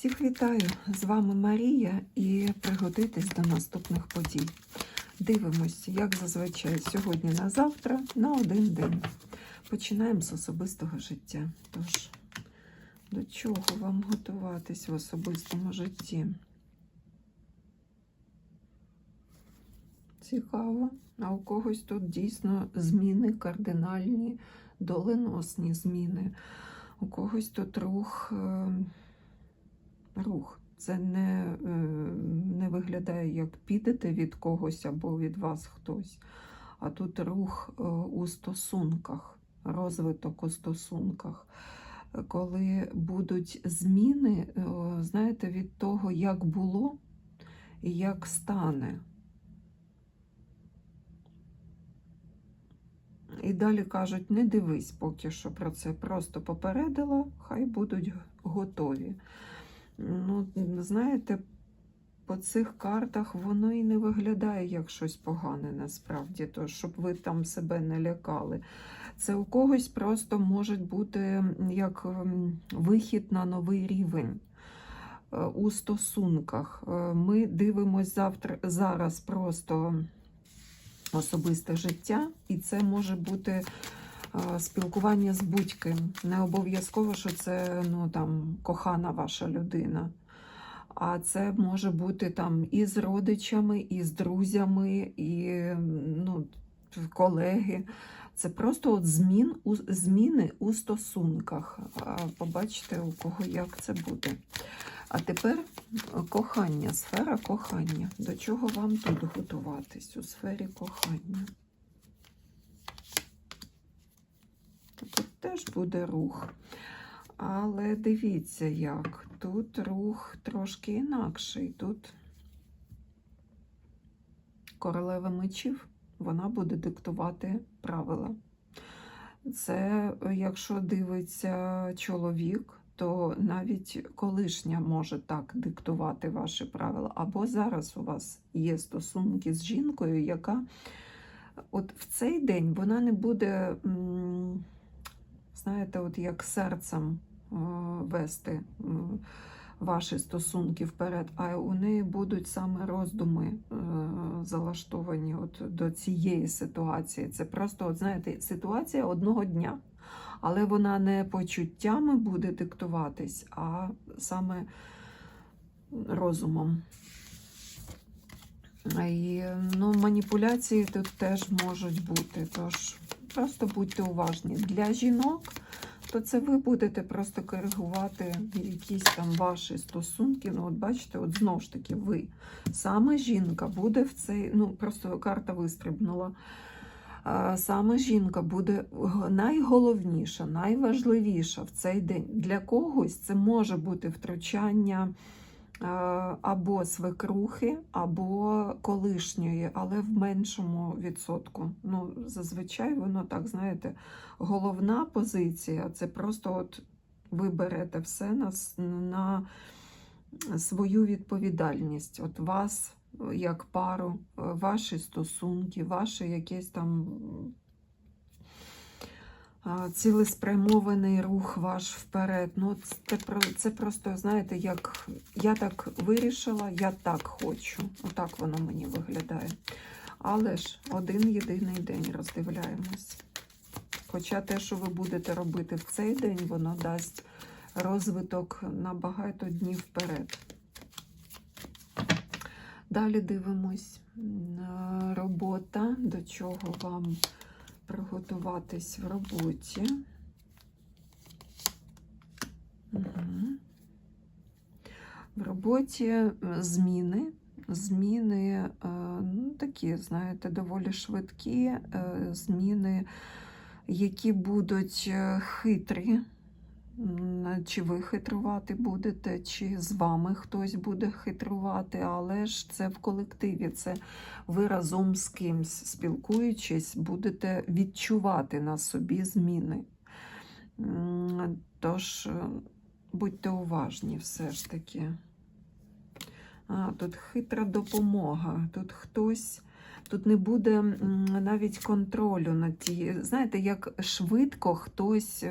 Всіх вітаю! З вами Марія і приготуйтесь до наступних подій. Дивимось, як зазвичай, сьогодні на завтра, на один день. Починаємо з особистого життя. Тож, до чого вам готуватись в особистому житті? Цікаво. А у когось тут дійсно зміни кардинальні, доленосні зміни. У когось тут рух. е, рух. Це не, е, не виглядає, як підете від когось або від вас хтось. А тут рух е, у стосунках, розвиток у стосунках. Коли будуть зміни, е, знаєте, від того, як було і як стане. І далі кажуть, не дивись поки що про це. Просто попередила, хай будуть готові. Ну, знаєте, по цих картах воно і не виглядає як щось погане насправді, то щоб ви там себе не лякали. Це у когось просто може бути як вихід на новий рівень е, у стосунках. Е, Ми дивимося завтра зараз просто особисте життя, і це може бути спілкування з будь-ким. Не обов'язково, що це ну, там, кохана ваша людина. А це може бути там і з родичами, і з друзями, і ну, колеги. Це просто от змін, у, зміни у стосунках. Побачите, у кого як це буде. А тепер кохання, сфера кохання. До чого вам тут готуватись у сфері кохання? Тут теж буде рух. Але дивіться, як. Тут рух трошки інакший. Тут королева мечів, вона буде диктувати правила. Це, якщо дивиться чоловік, то навіть колишня може так диктувати ваші правила. Або зараз у вас є стосунки з жінкою, яка от в цей день вона не буде, м, знаєте, от як серцем е, вести ваші стосунки вперед, а у неї будуть саме роздуми е, залаштовані от до цієї ситуації. Це просто, от знаєте, ситуація одного дня. Але вона не почуттями буде диктуватись, а саме розумом. І ну, маніпуляції тут теж можуть бути. Тож просто будьте уважні. Для жінок, то це ви будете просто коригувати якісь там ваші стосунки. Ну, от бачите, от знову ж таки, ви. Саме жінка буде в цей, ну, просто карта вистрибнула. Саме жінка буде найголовніша, найважливіша в цей день. Для когось це може бути втручання або свекрухи, або колишньої, але в меншому відсотку. Ну, зазвичай воно так, знаєте, головна позиція це просто от ви берете все на, на свою відповідальність. От вас е, як пару, е, ваші стосунки, ваше якесь там цілеспрямований рух ваш вперед. Ну, це, це просто, знаєте, як я так вирішила, я так хочу. Отак воно мені виглядає. Але ж один єдиний день роздивляємось. Хоча те, що ви будете робити в цей день, воно дасть розвиток на багато днів вперед. Далі дивимось. Робота, до чого вам приготуватись в роботі. В роботі е, зміни. Зміни е, ну, такі, знаєте, доволі швидкі е, зміни, які будуть хитрі. Чи ви хитрувати будете, чи з вами хтось буде хитрувати, але ж це в колективі, це ви разом з кимсь спілкуючись, будете відчувати на собі зміни. Тож е, будьте уважні все ж таки. А, тут хитра допомога. Тут хтось, тут не буде навіть контролю над тією. Знаєте, як швидко хтось.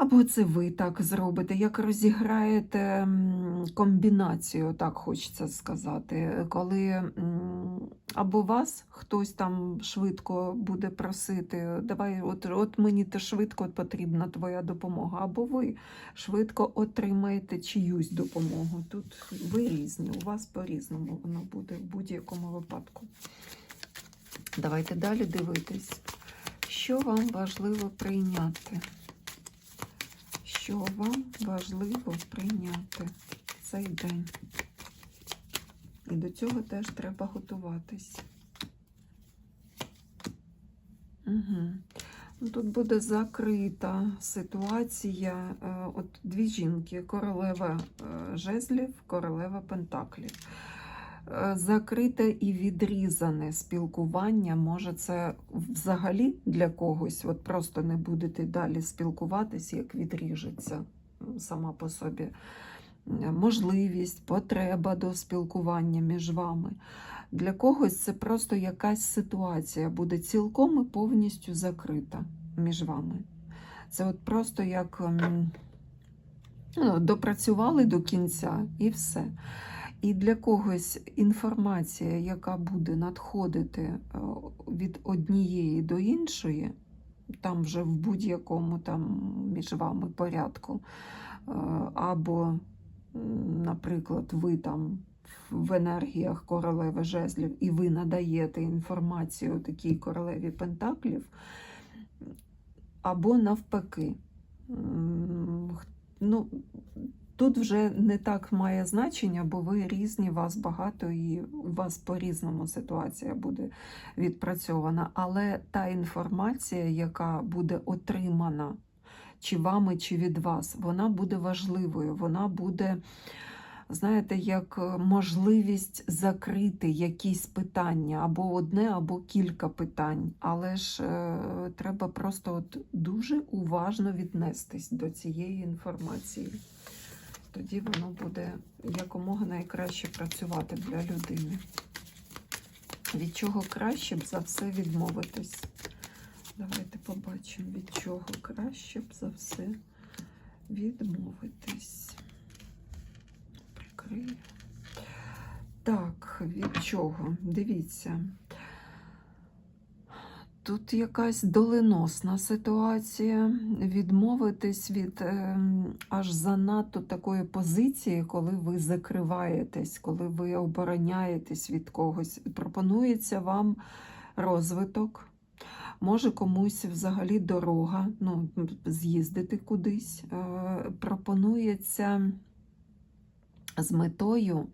Або це ви так зробите, як розіграєте комбінацію, так хочеться сказати, коли або вас хтось там швидко буде просити, давай, от, от мені те швидко потрібна твоя допомога, або ви швидко отримаєте чиюсь допомогу. Тут ви різні, у вас по-різному воно буде в будь-якому випадку. Давайте далі дивитись, що вам важливо прийняти що вам важливо прийняти цей день. І до цього теж треба готуватись. Угу. Тут буде закрита ситуація. Е, От дві жінки: королева е, жезлів, королева пентаклів. Е, Закрите і відрізане спілкування, може, це взагалі для когось, от просто не будете далі спілкуватись, як відріжеться сама по собі можливість, потреба до спілкування між вами. Для когось це просто якась ситуація буде цілком і повністю закрита між вами. Це от просто як ну, допрацювали до кінця і все. І для когось інформація, яка буде надходити е, від однієї до іншої, там вже в будь-якому там між вами порядку, е, або, наприклад, ви там в енергіях королеви жезлів, і ви надаєте інформацію такій королеві пентаклів, або навпаки. Ну, Тут вже не так має значення, бо ви різні, вас багато і у вас по-різному ситуація буде відпрацьована. Але та інформація, яка буде отримана чи вами, чи від вас, вона буде важливою. Вона буде, знаєте, як можливість закрити якісь питання, або одне, або кілька питань. Але ж е, треба просто от дуже уважно віднестись до цієї інформації тоді воно буде якомога найкраще працювати для людини. Від чого краще б за все відмовитись? Давайте побачимо, від чого краще б за все відмовитись. Прикрию. Так, від чого? Дивіться. Тут якась доленосна ситуація, відмовитись від е, аж занадто такої позиції, коли ви закриваєтесь, коли ви обороняєтесь від когось. Пропонується вам розвиток, може комусь взагалі дорога, ну, з'їздити кудись. Е, пропонується з метою,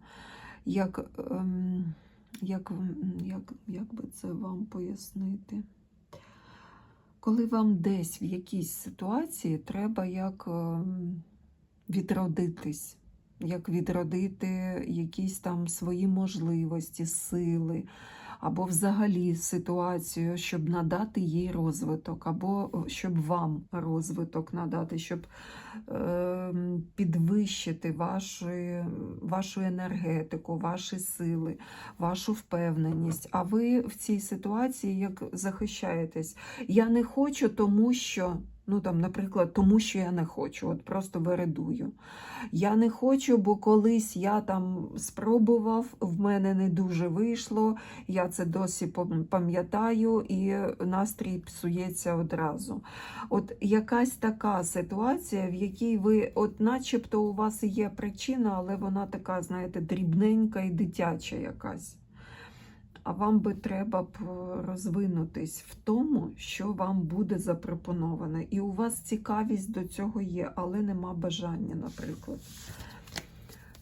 як, ем, як, як, як би це вам пояснити? Коли вам десь в якійсь ситуації треба як ем, відродитись, як відродити якісь там свої можливості, сили, або взагалі ситуацію, щоб надати їй розвиток, або щоб вам розвиток надати, щоб е, підвищити вашу, вашу енергетику, ваші сили, вашу впевненість. А ви в цій ситуації як захищаєтесь? Я не хочу, тому що. Ну, там, наприклад, тому що я не хочу, от просто вередую. Я не хочу, бо колись я там спробував, в мене не дуже вийшло, я це досі пам- пам'ятаю, і настрій псується одразу. От якась така ситуація, в якій ви, от начебто у вас є причина, але вона така, знаєте, дрібненька і дитяча якась. А вам би треба б розвинутись в тому, що вам буде запропоноване. І у вас цікавість до цього є, але нема бажання, наприклад.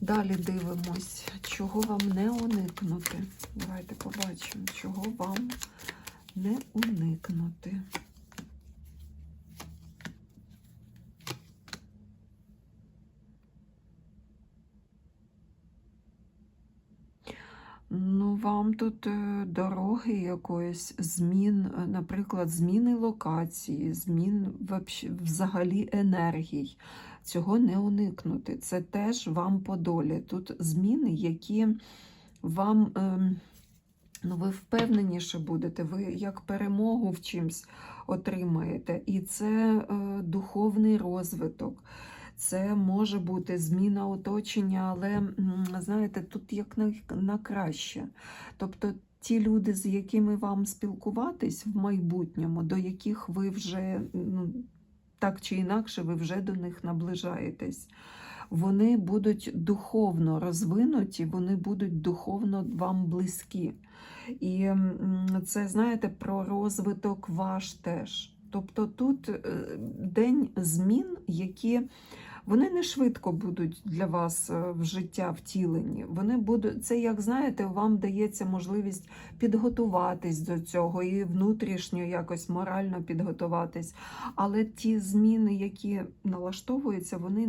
Далі дивимось, чого вам не уникнути. Давайте побачимо, чого вам не уникнути. Ну, вам тут е, дороги якоїсь, змін, е, наприклад, зміни локації, змін взагалі енергій. Цього не уникнути. Це теж вам по долі. Тут зміни, які вам ем, Ну, ви впевненіше будете, ви як перемогу в чимсь отримаєте. І це е, духовний розвиток. Це може бути зміна оточення, але знаєте, тут як на, на краще. Тобто ті люди, з якими вам спілкуватись в майбутньому, до яких ви вже ну, так чи інакше, ви вже до них наближаєтесь. Вони будуть духовно розвинуті, вони будуть духовно вам близькі. І це, знаєте, про розвиток ваш теж. Тобто тут е, день змін, які вони не швидко будуть для вас е, в життя втілені. Вони будуть, це, як знаєте, вам дається можливість підготуватись до цього і внутрішньо якось морально підготуватись. Але ті зміни, які налаштовуються, вони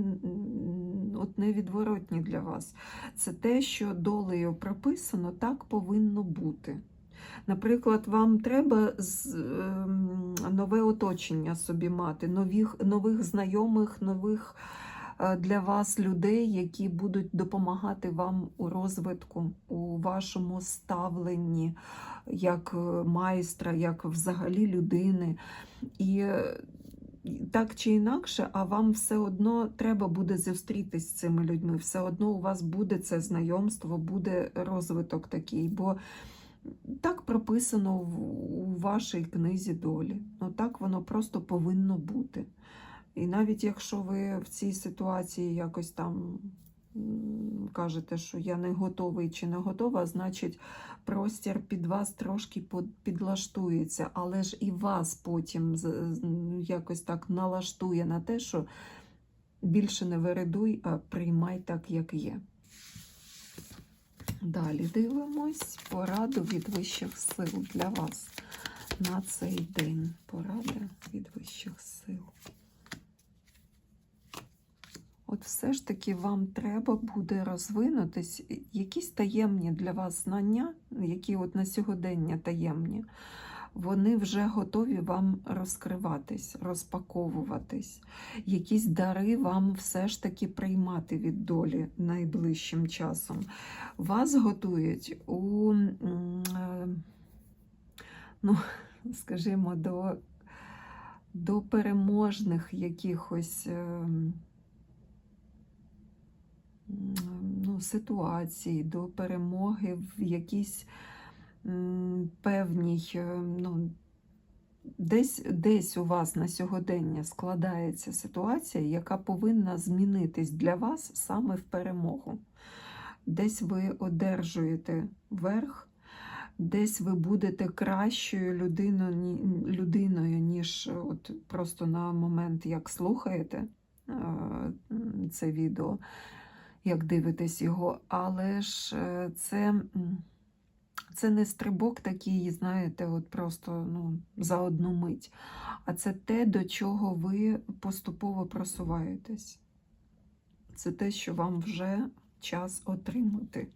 от невідворотні для вас. Це те, що долею прописано, так повинно бути. Наприклад, вам треба ем, нове оточення собі мати, нових, нових знайомих, нових е, для вас людей, які будуть допомагати вам у розвитку, у вашому ставленні як е, майстра, як взагалі людини. І е, так чи інакше, а вам все одно треба буде зустрітись з цими людьми. Все одно у вас буде це знайомство, буде розвиток такий. Бо так прописано у вашій книзі долі. Ну так воно просто повинно бути. І навіть якщо ви в цій ситуації якось там кажете, що я не готовий чи не готова, значить простір під вас трошки підлаштується, але ж і вас потім якось так налаштує на те, що більше не вередуй, а приймай так, як є. Далі дивимось пораду від вищих сил для вас на цей день. Порада від вищих сил. От все ж таки вам треба буде розвинутись якісь таємні для вас знання, які от на сьогодення таємні, вони вже готові вам розкриватись, розпаковуватись. Якісь дари вам все ж таки приймати від долі найближчим часом. Вас готують у, е, ну, скажімо, до, до переможних якихось. Ну, ситуацій, до перемоги в якійсь певній, е, ну, десь, десь у вас на сьогодення складається ситуація, яка повинна змінитись для вас саме в перемогу. Десь ви одержуєте верх, десь ви будете кращою людиною, людиною ніж от просто на момент, як слухаєте е, це відео як дивитесь його, але ж е, це, це не стрибок такий, знаєте, от просто ну, за одну мить, а це те, до чого ви поступово просуваєтесь. Це те, що вам вже час отримати.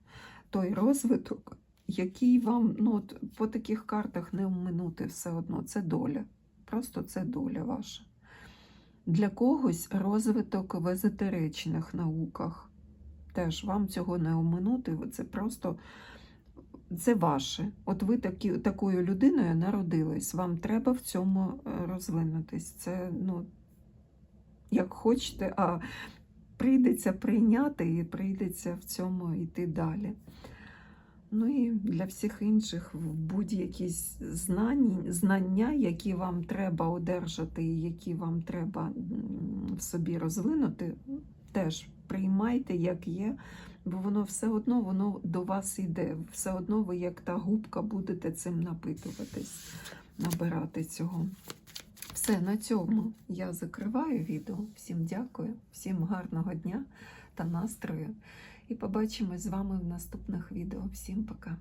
Той розвиток, який вам ну, от, по таких картах не оминути все одно. Це доля. Просто це доля ваша. Для когось розвиток в езотеричних науках теж вам цього не оминути. Це просто це ваше. От ви такі, такою людиною народились. Вам треба в цьому е, розвинутись. Це, ну, як хочете, а прийдеться прийняти і прийдеться в цьому йти далі. Ну і для всіх інших будь-які знання, які вам треба одержати, і які вам треба в собі розвинути, теж приймайте, як є, бо воно все одно воно до вас йде. Все одно ви, як та губка, будете цим напитуватись, набирати цього. Все, на цьому я закриваю відео. Всім дякую, всім гарного дня та настрою. І побачимось з вами в наступних відео. Всім пока!